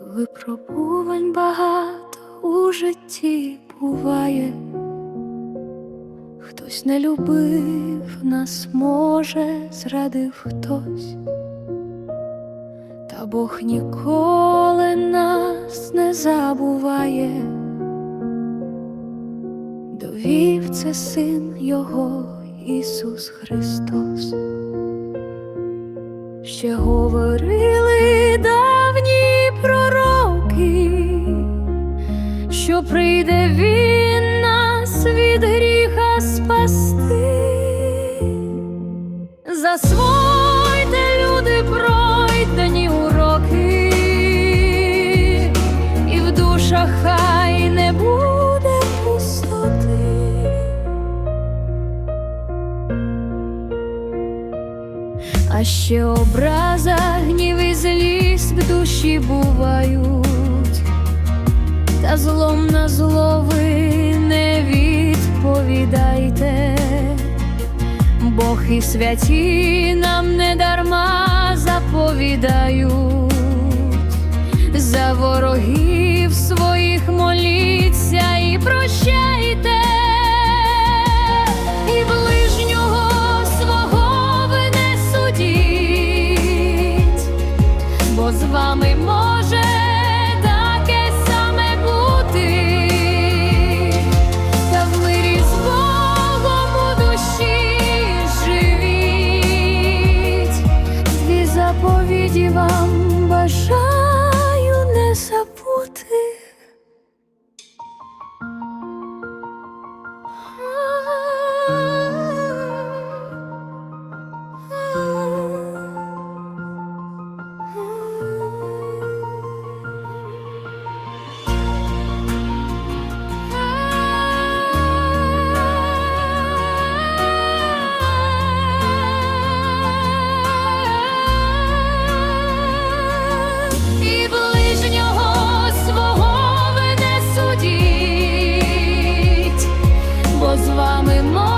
Випробувань багато у житті буває, хтось не любив нас, може, зрадив хтось, та Бог ніколи нас не забуває, довів це син Його Ісус Христос. Ще говорили що прийде він нас від гріха спасти. Засвойте, люди, пройдені уроки, і в душах хай не буде пустоти. А ще образа, гнів і злість в душі бувають, та злом на зло ви не відповідайте, Бог і святі нам не дарма заповідають, за ворогів своїх моліться і прощайте. З вами заповіді вам бажаю. ми можемо.